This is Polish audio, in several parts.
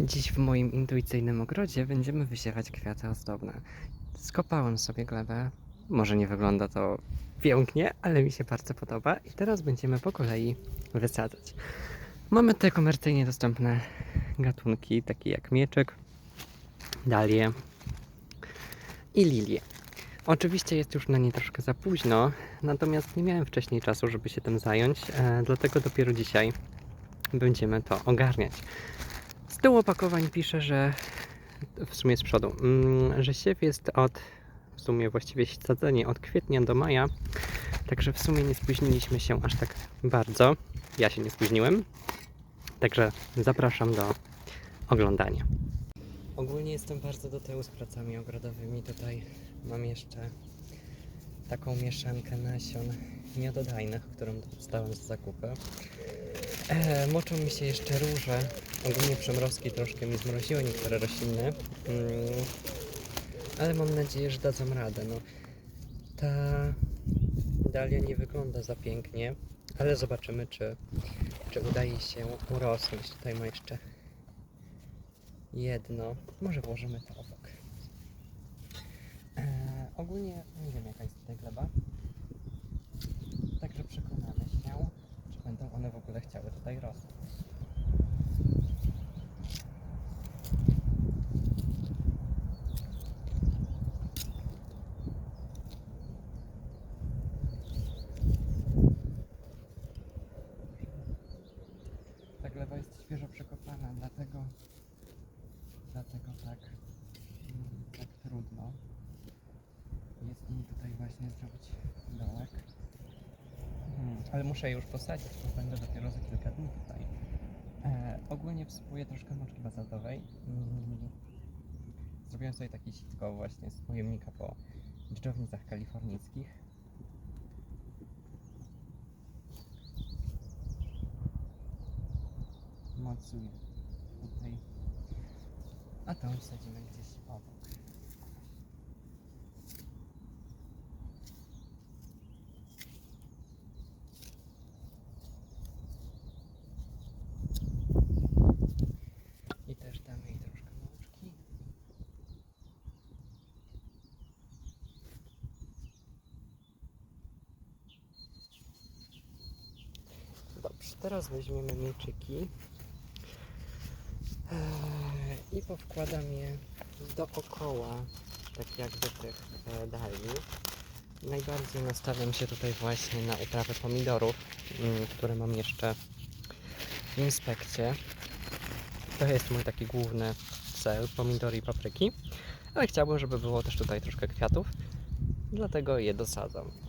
Dziś w moim intuicyjnym ogrodzie będziemy wysiewać kwiaty ozdobne. Skopałem sobie glebę. Może nie wygląda to pięknie, ale mi się bardzo podoba i teraz będziemy po kolei wysadzać. Mamy te komercyjnie dostępne gatunki, takie jak mieczek, dalie i lilie. Oczywiście jest już na nie troszkę za późno, natomiast nie miałem wcześniej czasu, żeby się tym zająć, e, dlatego dopiero dzisiaj będziemy to ogarniać. Z tyłu opakowań pisze, że w sumie z przodu, mm, że siew jest od, w sumie właściwie sadzenie od kwietnia do maja, także w sumie nie spóźniliśmy się aż tak bardzo. Ja się nie spóźniłem, także zapraszam do oglądania. Ogólnie jestem bardzo do tyłu z pracami ogrodowymi. Tutaj mam jeszcze taką mieszankę nasion miododajnych, którą dostałem z zakupy. E, moczą mi się jeszcze róże. Ogólnie przymrozki troszkę mi zmroziły niektóre rośliny. Mm, ale mam nadzieję, że dadzą radę. No, ta dalia nie wygląda za pięknie, ale zobaczymy, czy, czy udaje się urosnąć. Tutaj ma jeszcze jedno. Może włożymy to obok. E, ogólnie nie wiem, jaka jest tutaj gleba. Także przekonamy się, czy będą one w ogóle chciały tutaj rosnąć. Ta gleba jest świeżo przekopana, dlatego, dlatego tak, mm, tak trudno jest mi tutaj właśnie zrobić dołek. Mhm, ale muszę je już posadzić, bo będę dopiero za kilka dni tutaj. E, ogólnie wsypuję troszkę moczki bazaltowej. Mm, zrobiłem sobie takie sitko właśnie z pojemnika po dżdżownicach kalifornijskich. Mocuję tutaj. A tą wsadzimy gdzieś obok. I też damy jej troszkę mączki. Dobrze, teraz weźmiemy mieczyki Eee, i powkładam je dookoła, tak jakby tych e, dali. Najbardziej nastawiam się tutaj właśnie na uprawę pomidorów, mm, które mam jeszcze w inspekcie. To jest mój taki główny cel, pomidory i papryki. Ale chciałbym, żeby było też tutaj troszkę kwiatów, dlatego je dosadzam.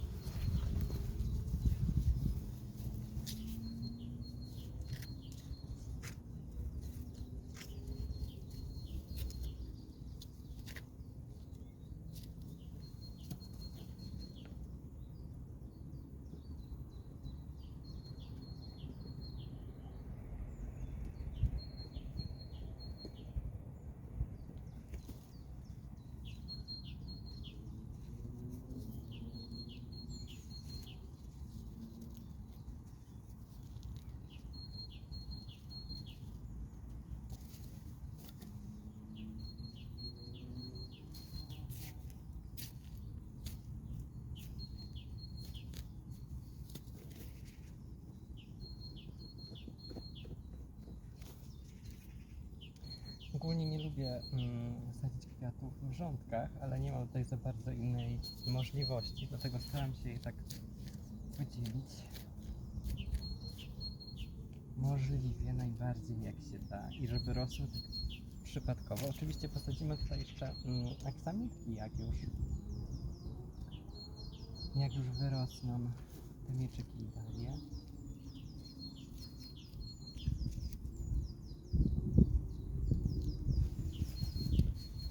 Ogólnie nie lubię mm, sadzić kwiatów w rządkach, ale nie mam tutaj za bardzo innej możliwości, dlatego staram się je tak podzielić. Możliwie najbardziej jak się da. I żeby rosły tak przypadkowo. Oczywiście posadzimy tutaj jeszcze mm, aksamitki, jak już jak już wyrosną te mieczyki i dalie.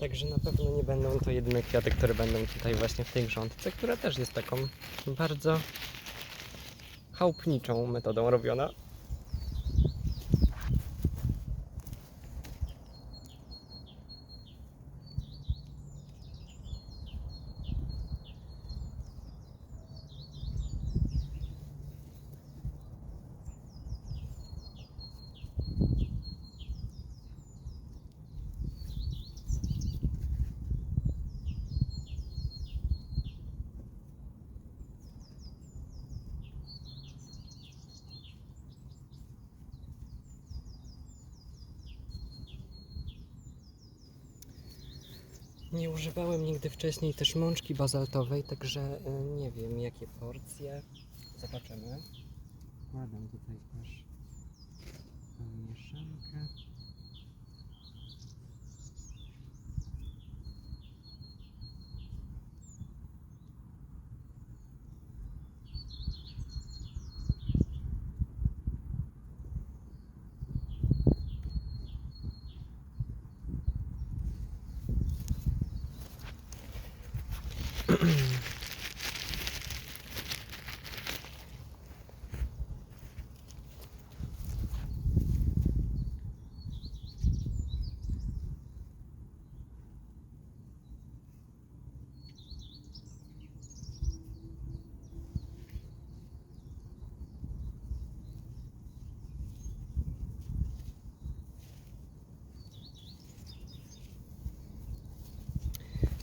Także na pewno nie będą to jedyne kwiaty, które będą tutaj właśnie w tej grządce, która też jest taką bardzo chałupniczą metodą robiona. Nie używałem nigdy wcześniej też mączki bazaltowej, także y, nie wiem jakie porcje. Zobaczymy. Wkładam tutaj też mieszankę.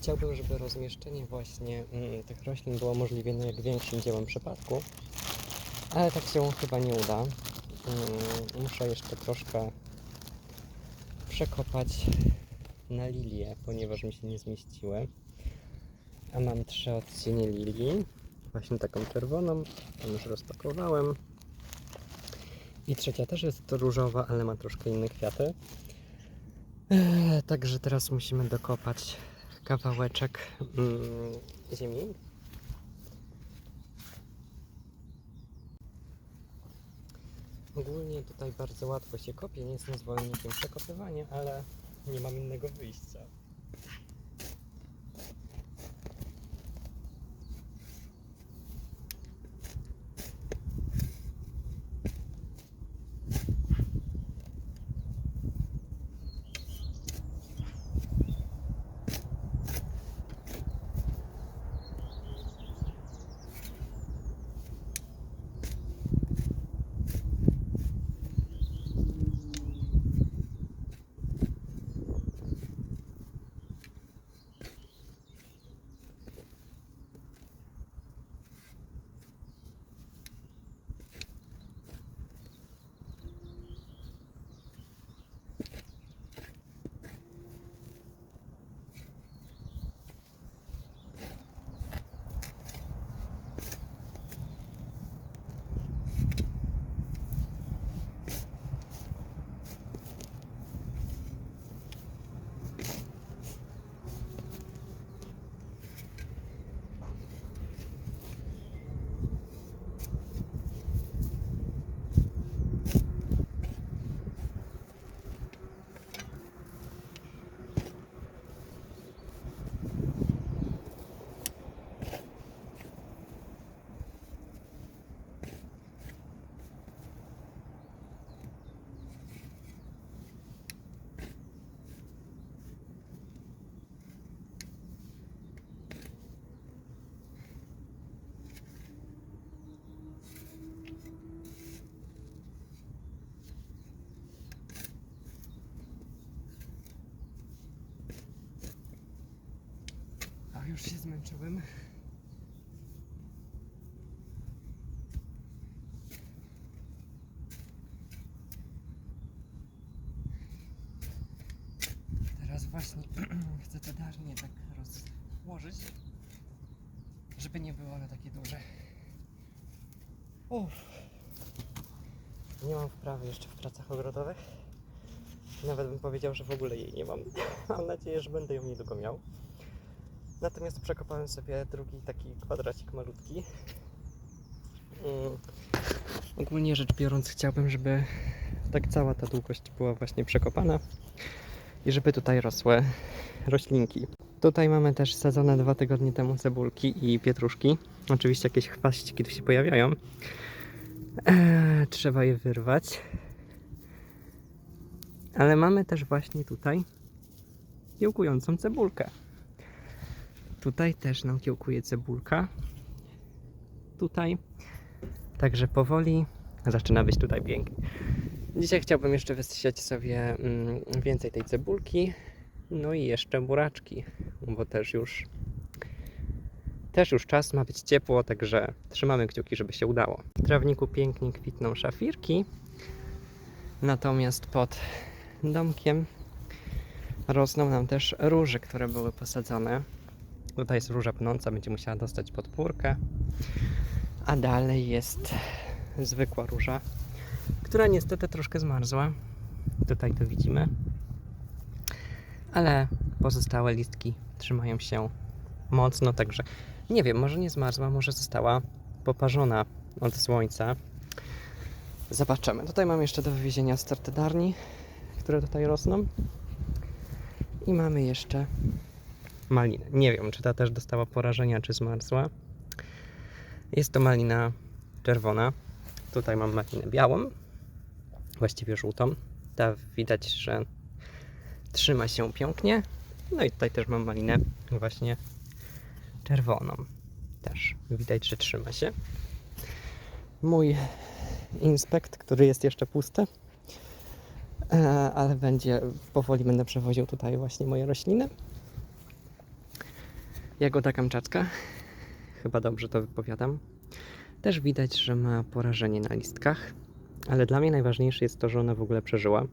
Chciałbym, żeby rozmieszczenie właśnie mm, tych roślin było możliwie no jak większym dziełem przypadku, ale tak się chyba nie uda. Mm, muszę jeszcze troszkę przekopać na lilię, ponieważ mi się nie zmieściły. A mam trzy odcienie lilii. Właśnie taką czerwoną, tą już rozpakowałem. I trzecia też jest różowa, ale ma troszkę inne kwiaty. Eee, Także teraz musimy dokopać kawałeczek mm, ziemi. Ogólnie tutaj bardzo łatwo się kopie, nie jestem zwolennikiem przekopywania, ale nie mam innego wyjścia. Już się zmęczyłem. Teraz właśnie chcę te dażnie tak rozłożyć, żeby nie było one takie duże. Uff. Nie mam wprawy jeszcze w pracach ogrodowych. Nawet bym powiedział, że w ogóle jej nie mam. Mam nadzieję, że będę ją niedługo miał. Natomiast przekopałem sobie drugi taki kwadracik malutki. Mm. Ogólnie rzecz biorąc, chciałbym, żeby tak cała ta długość była właśnie przekopana i żeby tutaj rosły roślinki. Tutaj mamy też sadzone dwa tygodnie temu cebulki i pietruszki. Oczywiście jakieś chwaściki tu się pojawiają. Eee, trzeba je wyrwać. Ale mamy też właśnie tutaj kiełkującą cebulkę. Tutaj też nam kiełkuje cebulka. Tutaj. Także powoli zaczyna być tutaj pięknie. Dzisiaj chciałbym jeszcze wysiać sobie mm, więcej tej cebulki. No i jeszcze buraczki, bo też już też już czas ma być ciepło, także trzymamy kciuki, żeby się udało. W trawniku pięknie kwitną szafirki. Natomiast pod domkiem Rosną nam też róże, które były posadzone. Tutaj jest róża pnąca, będzie musiała dostać podpórkę. A dalej jest zwykła róża, która niestety troszkę zmarzła. Tutaj to widzimy. Ale pozostałe listki trzymają się mocno, także nie wiem, może nie zmarzła, może została poparzona od słońca. Zobaczymy. Tutaj mam jeszcze do wywiezienia startedarni, które tutaj rosną. I mamy jeszcze malinę. Nie wiem, czy ta też dostała porażenia, czy zmarzła. Jest to malina czerwona. Tutaj mam malinę białą, właściwie żółtą. Ta widać, że trzyma się pięknie. No i tutaj też mam malinę właśnie czerwoną. Też widać, że trzyma się. Mój inspekt, który jest jeszcze pusty, e, ale będzie, powoli będę przewoził tutaj właśnie moje rośliny. Jagoda kamczacka, chyba dobrze to wypowiadam. Też widać, że ma porażenie na listkach, ale dla mnie najważniejsze jest to, że ona w ogóle przeżyła.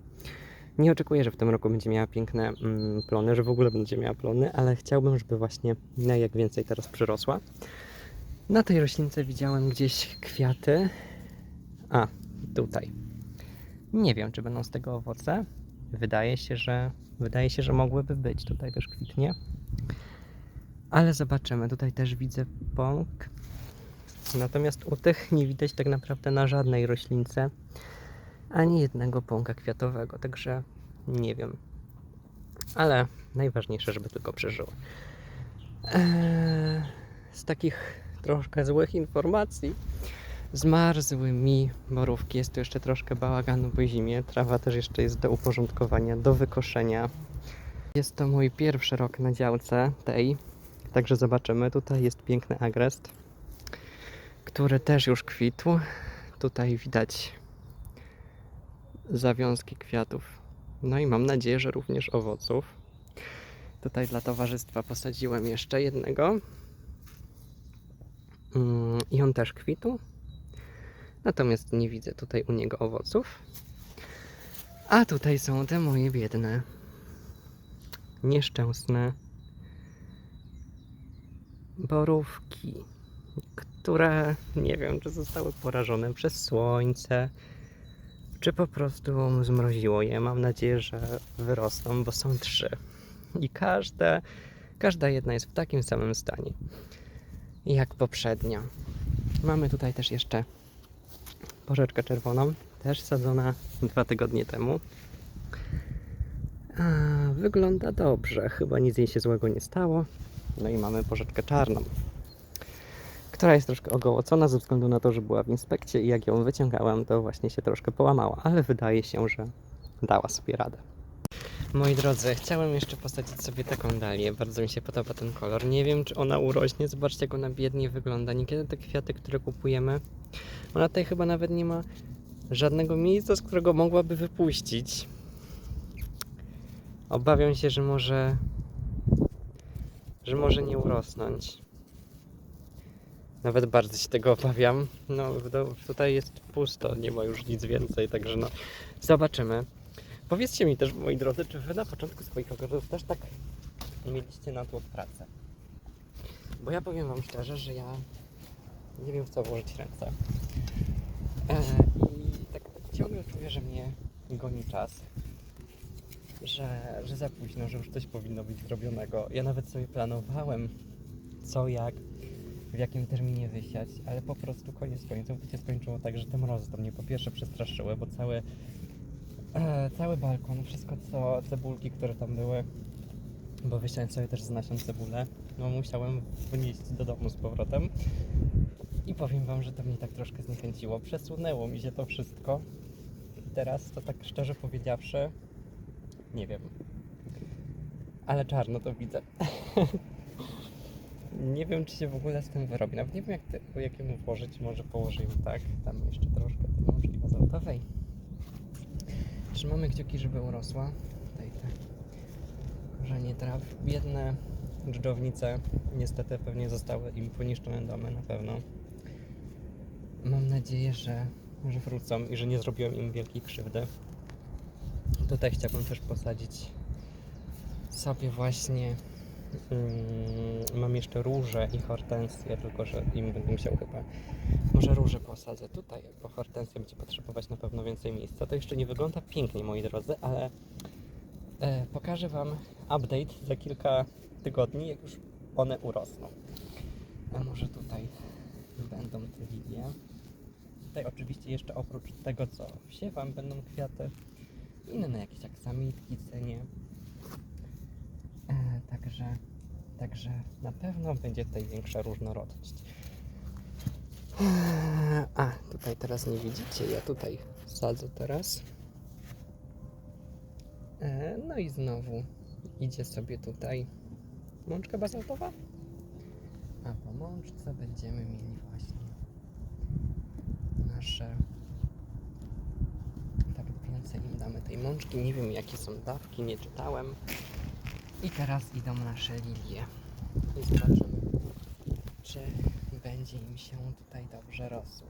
Nie oczekuję, że w tym roku będzie miała piękne mm, plony, że w ogóle będzie miała plony, ale chciałbym, żeby właśnie jak więcej teraz przyrosła. Na tej roślince widziałem gdzieś kwiaty. A, tutaj. Nie wiem, czy będą z tego owoce. Wydaje się, że wydaje się, że mogłyby być. Tutaj też kwitnie. Ale zobaczymy. Tutaj też widzę pąk. Natomiast u tych nie widać tak naprawdę na żadnej roślince ani jednego pąka kwiatowego, także nie wiem. Ale najważniejsze, żeby tylko przeżyło. Eee, z takich troszkę złych informacji zmarzły mi borówki. Jest tu jeszcze troszkę bałaganu po zimie. Trawa też jeszcze jest do uporządkowania, do wykoszenia. Jest to mój pierwszy rok na działce tej, także zobaczymy. Tutaj jest piękny agrest, który też już kwitł. Tutaj widać zawiązki kwiatów. No i mam nadzieję, że również owoców. Tutaj dla towarzystwa posadziłem jeszcze jednego. Mm, I on też kwitł. Natomiast nie widzę tutaj u niego owoców. A tutaj są te moje biedne, nieszczęsne borówki, które nie wiem, czy zostały porażone przez słońce, czy po prostu zmroziło je. Mam nadzieję, że wyrosną, bo są trzy. I każda, każda jedna jest w takim samym stanie jak poprzednia. Mamy tutaj też jeszcze porzeczkę czerwoną, też sadzona dwa tygodnie temu. A, wygląda dobrze, chyba nic jej się złego nie stało. No i mamy porzeczkę czarną, która jest troszkę ogołocona ze względu na to, że była w inspekcie i jak ją wyciągałem, to właśnie się troszkę połamała, ale wydaje się, że dała sobie radę. Moi drodzy, chciałem jeszcze posadzić sobie taką dalię. Bardzo mi się podoba ten kolor. Nie wiem, czy ona urośnie. Zobaczcie, jak ona biednie wygląda. Niekiedy te kwiaty, które kupujemy, ona tutaj chyba nawet nie ma żadnego miejsca, z którego mogłaby wypuścić. Obawiam się, że może że może nie urosnąć. Nawet bardzo się tego obawiam. No, tutaj jest pusto, nie ma już nic więcej, także no, zobaczymy. Powiedzcie mi też, moi drodzy, czy wy na początku swoich ogrodów też tak mieliście na to pracę? Bo ja powiem wam szczerze, że ja nie wiem w co włożyć ręce. E, I tak ciągle czuję, że mnie goni czas. Że, że za późno, że już coś powinno być zrobionego. Ja nawet sobie planowałem, co, jak, w jakim terminie wysiać, ale po prostu koniec końców to się skończyło tak, że te mrozy to mnie po pierwsze przestraszyły, bo cały, e, cały balkon, wszystko co, cebulki, które tam były, bo wysiałem sobie też z nasion cebulę, no musiałem wnieść do domu z powrotem. I powiem wam, że to mnie tak troszkę zniechęciło. Przesunęło mi się to wszystko. I teraz to tak szczerze powiedziawszy, nie wiem. Ale czarno to widzę. nie wiem, czy się w ogóle z tym wyrobi. Nawet nie wiem, jak te, jakiemu włożyć. Może położę ją tak. Tam jeszcze troszkę tej łączki azotowej. Trzymamy kciuki, żeby urosła. Tutaj te korzenie traw. Biedne dżdżownice niestety pewnie zostały im poniszczone domy na pewno. Mam nadzieję, że, że wrócą i że nie zrobiłem im wielkiej krzywdy. Tutaj chciałbym też posadzić sobie właśnie mm, mam jeszcze róże i hortensje, tylko że im będę musiał chyba może róże posadzę tutaj, bo hortensja będzie potrzebować na pewno więcej miejsca. To jeszcze nie wygląda pięknie, moi drodzy, ale e, pokażę Wam update za kilka tygodni, jak już one urosną. A może tutaj będą te lilie. Tutaj oczywiście jeszcze oprócz tego, co wsiewam, będą kwiaty inne, jakieś aksamitki, cenie. E, także, także na pewno będzie tutaj większa różnorodność. A, tutaj teraz nie widzicie, ja tutaj sadzę teraz. E, No i znowu idzie sobie tutaj mączka bazaltowa. A po mączce będziemy mieli właśnie nasze. Im damy tej mączki. Nie wiem jakie są dawki, nie czytałem. I teraz idą nasze lilie. I zobaczymy, czy będzie im się tutaj dobrze rosło.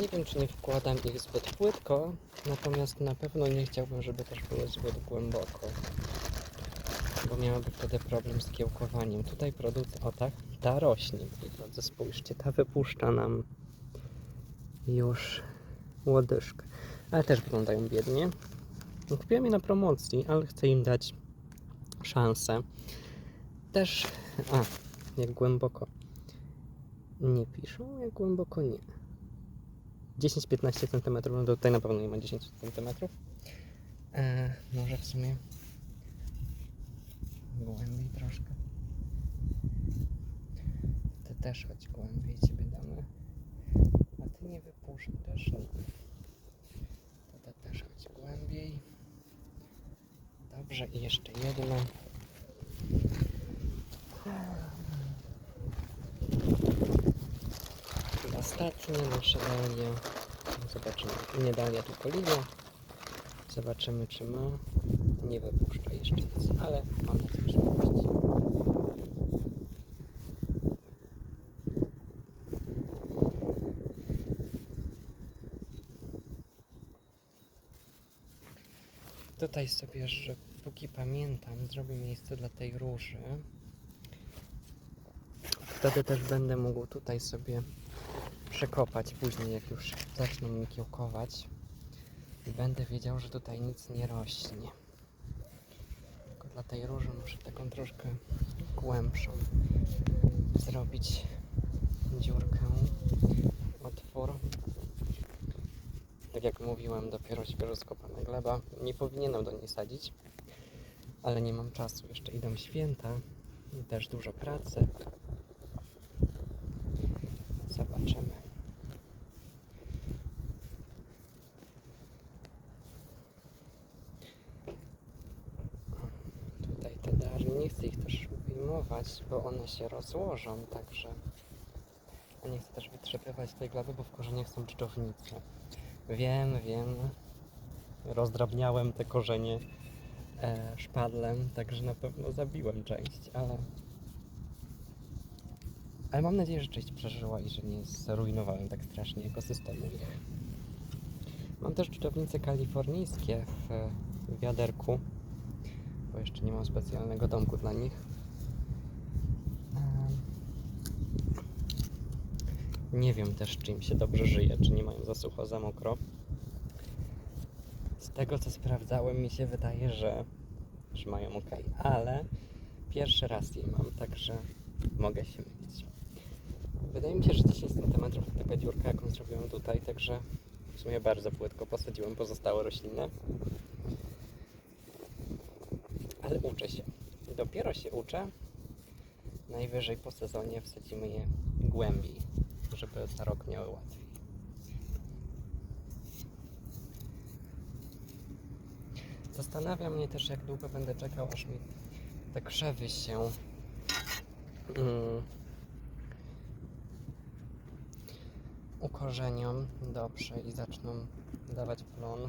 Nie wiem, czy nie wkładam ich zbyt płytko, natomiast na pewno nie chciałbym, żeby też były zbyt głęboko, bo miałaby wtedy problem z kiełkowaniem. Tutaj produkcja, o tak, ta rośnie, drodzy, spójrzcie, ta wypuszcza nam już łodyżkę, ale też wyglądają biednie. Kupiłem je na promocji, ale chcę im dać szansę. Też, a, jak głęboko nie piszą, jak głęboko nie. 10-15 cm, no tutaj na pewno nie ma 10 cm. E, może w sumie głębiej troszkę. Ty też chodź głębiej, ciebie damy. A ty nie wypuszczasz. No. Też głębiej. Dobrze, i jeszcze jedno. Ostatnie nasze dalia. Zobaczymy. Nie dalia, tylko linia. Zobaczymy, czy ma. Nie wypuszcza jeszcze nic, ale mam nadzieję, że puści. Tutaj sobie, że póki pamiętam, zrobię miejsce dla tej róży. Wtedy też będę mógł tutaj sobie przekopać później, jak już zaczną mi kiełkować. I będę wiedział, że tutaj nic nie rośnie. Tylko dla tej róży muszę taką troszkę głębszą zrobić dziurkę, otwór. Tak jak mówiłem, dopiero świeżo gleba. Nie powinienem do niej sadzić, ale nie mam czasu. Jeszcze idą święta i też dużo pracy. Zobaczymy. Tutaj te darnie, nie chcę ich też wyjmować, bo one się rozłożą, także... Nie chcę też wytrzepywać tej gleby, bo w korzeniach są dżdżownice. Wiem, wiem. Rozdrabniałem te korzenie e, szpadlem, także na pewno zabiłem część, ale... Ale mam nadzieję, że część przeżyła i że nie zrujnowałem tak strasznie ekosystemu. Mam też dżdżownice kalifornijskie w wiaderku, bo jeszcze nie mam specjalnego domku dla nich. Nie wiem też, czy im się dobrze żyje, czy nie mają za sucho, za mokro. Tego, co sprawdzałem, mi się wydaje, że, że mają ok, ale pierwszy raz je mam, także mogę się mylić. Wydaje mi się, że 10 cm taka dziurka, jaką zrobiłem tutaj, także w sumie bardzo płytko posadziłem pozostałe rośliny. Ale uczę się. Dopiero się uczę. Najwyżej po sezonie wsadzimy je głębiej, żeby za rok miały łatwiej. Zastanawia mnie też, jak długo będę czekał, aż mi te krzewy się mm, ukorzenią dobrze i zaczną dawać plon.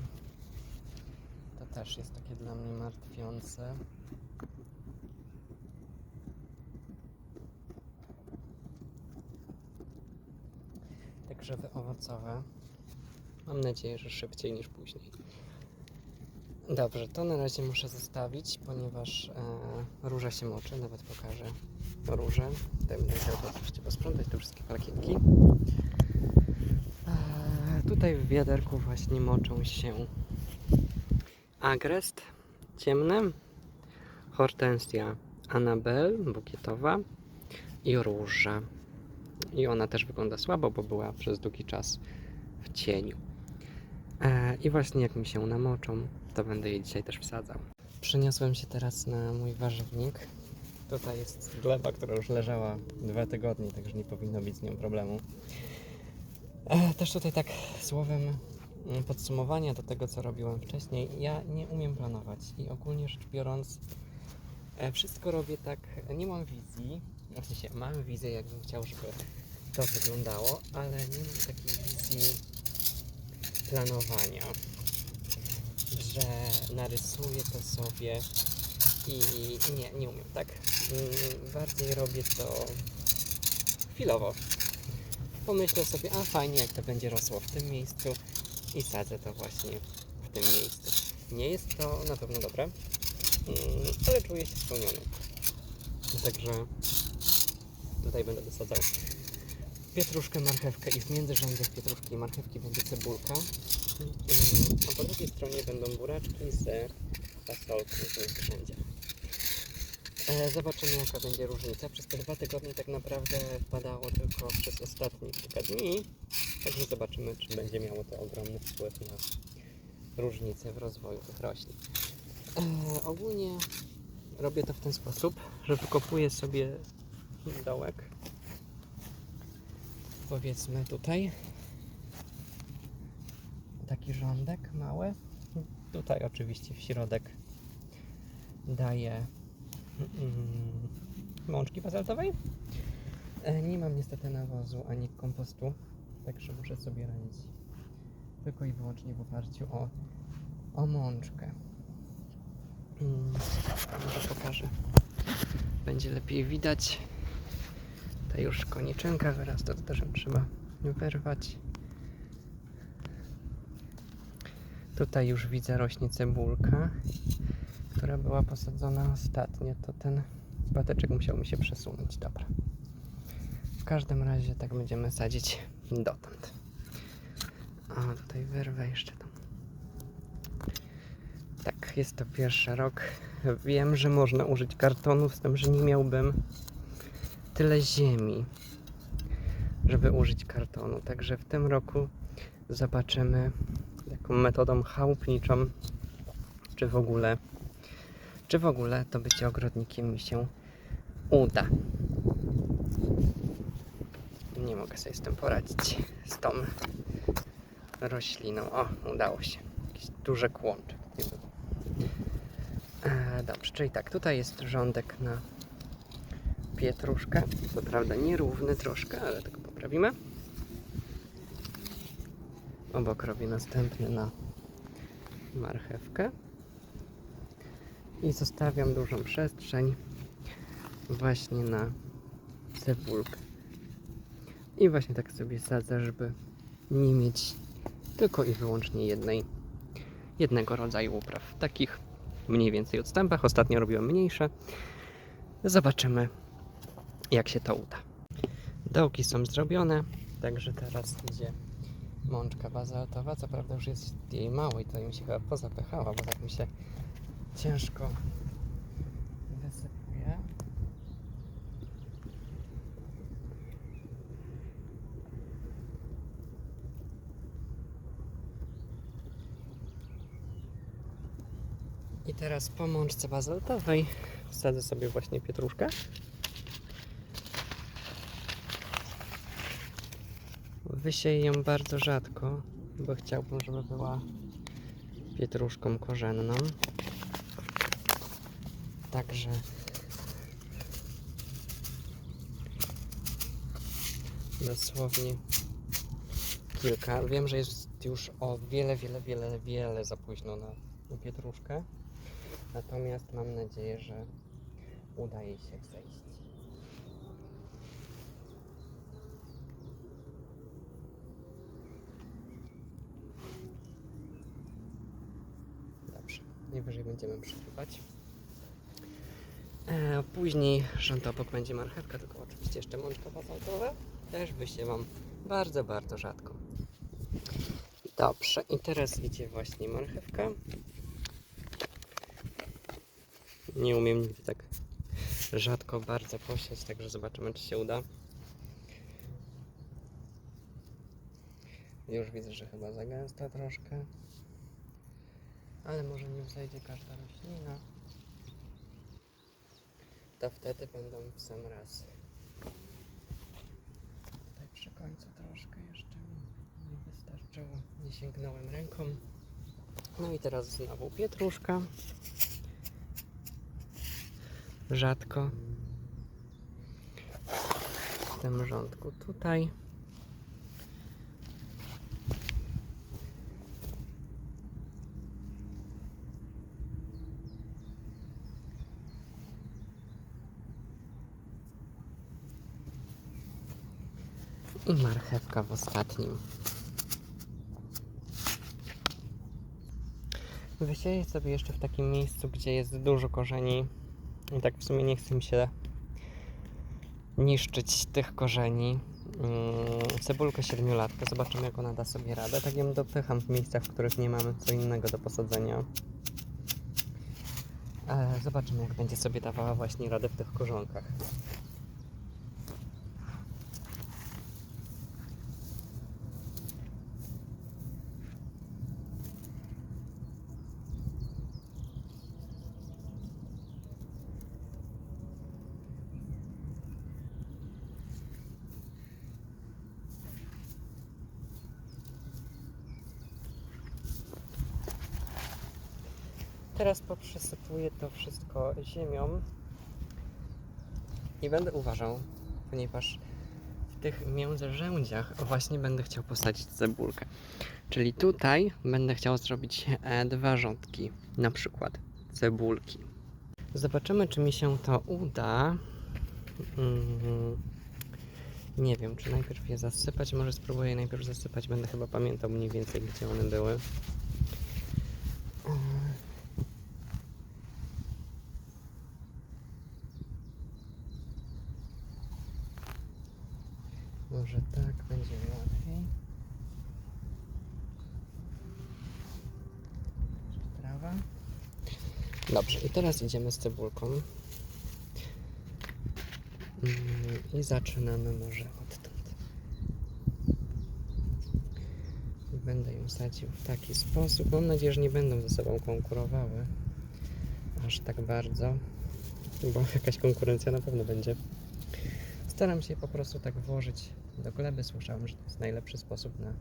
To też jest takie dla mnie martwiące. Te grzyby owocowe. Mam nadzieję, że szybciej niż później. Dobrze, to na razie muszę zostawić, ponieważ e, róża się moczy, nawet pokażę różę. Tutaj będę musiał to oczywiście posprzątać, te wszystkie plakietki. E, tutaj w wiaderku właśnie moczą się agrest ciemny, hortensja Anabel, bukietowa i róża. I ona też wygląda słabo, bo była przez długi czas w cieniu. E, I właśnie jak mi się namoczą, to będę je dzisiaj też wsadzał. Przeniosłem się teraz na mój warzywnik. Tutaj jest gleba, która już leżała dwa tygodnie, także nie powinno być z nią problemu. E, też tutaj tak słowem mm, podsumowania do tego, co robiłem wcześniej. Ja nie umiem planować i ogólnie rzecz biorąc, e, wszystko robię tak, nie mam wizji. W sensie mam wizję, jakbym chciał, żeby to wyglądało, ale nie mam takiej wizji planowania, że narysuję to sobie i nie, nie umiem tak. Mm, Bardziej robię to chwilowo. Pomyślę sobie, a fajnie jak to będzie rosło w tym miejscu i sadzę to właśnie w tym miejscu. Nie jest to na pewno dobre, mm, ale czuję się spełniony. Także tutaj będę wysadzał pietruszkę, marchewkę i w międzyrządziach pietruszki i marchewki będzie cebulka. A po drugiej stronie będą buraczki z fasolką w międzyrzędziach. E, Zobaczymy jaka będzie różnica. Przez te dwa tygodnie tak naprawdę wpadało tylko przez ostatnie kilka dni. Także zobaczymy, czy będzie miało to ogromny wpływ na różnicę w rozwoju tych roślin. E, ogólnie robię to w ten sposób, że wykopuję sobie dołek. Powiedzmy tutaj. Taki rządek mały. Tutaj oczywiście w środek daję mm, mączki bazaltowej. E, Nie mam niestety nawozu ani kompostu, także muszę sobie radzić tylko i wyłącznie w oparciu o, o mączkę. Mm, Może pokażę. Będzie lepiej widać. Ta już koniczynka wyrasta, to też trzeba wyrwać. Tutaj już widzę rośnie cebulka, która była posadzona ostatnio. To ten bateczek musiał mi się przesunąć. Dobra. W każdym razie tak będziemy sadzić dotąd. A tutaj wyrwę jeszcze tam. Tak, jest to pierwszy rok. Wiem, że można użyć kartonu, z tym, że nie miałbym tyle ziemi, żeby użyć kartonu. Także w tym roku zobaczymy taką metodą chałupniczą, czy w ogóle, czy w ogóle to bycie ogrodnikiem mi się uda. Nie mogę sobie z tym poradzić, z tą rośliną. O, udało się. Jakieś duże kłącze. tutaj było. E, dobrze, czyli tak, tutaj jest rządek na pietruszkę. Co prawda nierówny troszkę, ale tego poprawimy. Obok robię następny na marchewkę. I zostawiam dużą przestrzeń właśnie na cebulkę. I właśnie tak sobie sadzę, żeby nie mieć tylko i wyłącznie jednej, jednego rodzaju upraw. W takich mniej więcej odstępach. Ostatnio robiłem mniejsze. Zobaczymy, jak się to uda. Dołki są zrobione, także teraz idzie mączka bazaltowa. Co prawda już jest jej mało i to mi się chyba pozapychała, bo tak mi się ciężko wysypuje. I teraz po mączce bazaltowej wsadzę sobie właśnie pietruszkę. Wysieję ją bardzo rzadko, bo chciałbym, żeby była pietruszką korzenną. Także dosłownie kilka. Wiem, że jest już o wiele, wiele, wiele, wiele za późno na, pietruszkę. Natomiast mam nadzieję, że uda jej się zejść. Dobrze. Najwyżej będziemy przerywać. E, później rząd obok będzie marchewka, tylko oczywiście jeszcze mączka basaltowa. Też wysiewam bardzo, bardzo rzadko. Dobrze, i teraz idzie właśnie marchewka. Nie umiem nigdy tak rzadko bardzo posiać, także zobaczymy, czy się uda. Już widzę, że chyba za gęsta troszkę. Ale może nie wzejdzie każda roślina. To wtedy będą w sam raz. Tutaj przy końcu troszkę jeszcze mi nie wystarczyło. Nie sięgnąłem ręką. No i teraz znowu pietruszka. Rzadko. W tym rządku tutaj. I marchewka w ostatnim. Wysieję sobie jeszcze w takim miejscu, gdzie jest dużo korzeni. I tak w sumie nie chcę mi się niszczyć tych korzeni. Mm, Cebulkę siedmiolatkę, zobaczymy jak ona da sobie radę. Tak ją dopycham w miejscach, w których nie mamy co innego do posadzenia. E, Zobaczymy jak będzie sobie dawała właśnie radę w tych korzonkach. Teraz poprzysypuję to wszystko ziemią i będę uważał, ponieważ w tych międzyrzędziach właśnie będę chciał posadzić cebulkę. Czyli tutaj będę chciał zrobić e, dwa rządki, na przykład cebulki. Zobaczymy, czy mi się to uda. Mm, nie wiem, czy najpierw je zasypać. Może spróbuję je najpierw zasypać. Będę chyba pamiętał mniej więcej, gdzie one były. Może tak będzie łatwiej. Jeszcze Trawa. Dobrze, i teraz idziemy z cebulką. Mm, I zaczynamy może odtąd. Będę ją sadził w taki sposób. Mam nadzieję, że nie będą ze sobą konkurowały aż tak bardzo, bo jakaś konkurencja na pewno będzie. Staram się po prostu tak włożyć do gleby. Słyszałem, że to jest najlepszy sposób na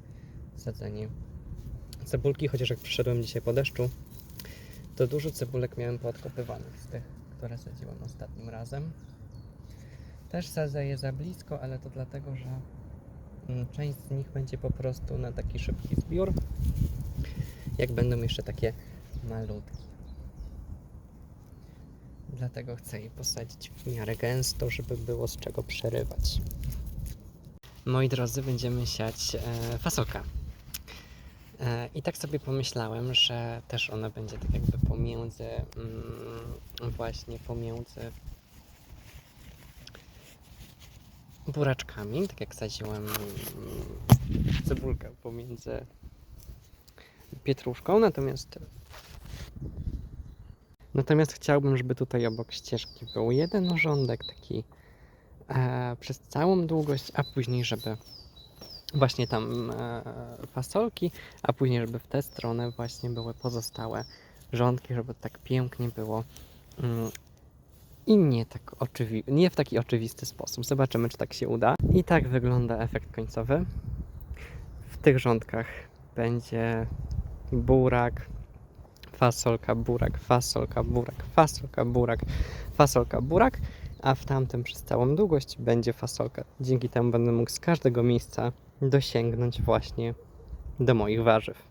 sadzenie cebulki, chociaż jak przyszedłem dzisiaj po deszczu, to dużo cebulek miałem poodkopywanych z tych, które sadziłem ostatnim razem. Też sadzę je za blisko, ale to dlatego, że mm, część z nich będzie po prostu na taki szybki zbiór, jak będą jeszcze takie malutkie. Dlatego chcę je posadzić w miarę gęsto, żeby było z czego przerywać. Moi drodzy, będziemy siać e, fasolka. E, I tak sobie pomyślałem, że też ona będzie tak jakby pomiędzy, mm, właśnie pomiędzy buraczkami, tak jak sadziłem mm, cebulkę pomiędzy pietruszką, natomiast natomiast chciałbym, żeby tutaj obok ścieżki był jeden rządek taki e, przez całą długość, a później, żeby właśnie tam e, fasolki, a później, żeby w tę stronę właśnie były pozostałe rządki, żeby tak pięknie było mm, i nie tak oczywi- nie w taki oczywisty sposób. Zobaczymy, czy tak się uda. I tak wygląda efekt końcowy. W tych rządkach będzie burak, fasolka, burak, fasolka, burak, fasolka, burak, fasolka, burak, a w tamtym przez całą długość będzie fasolka. Dzięki temu będę mógł z każdego miejsca dosięgnąć właśnie do moich warzyw.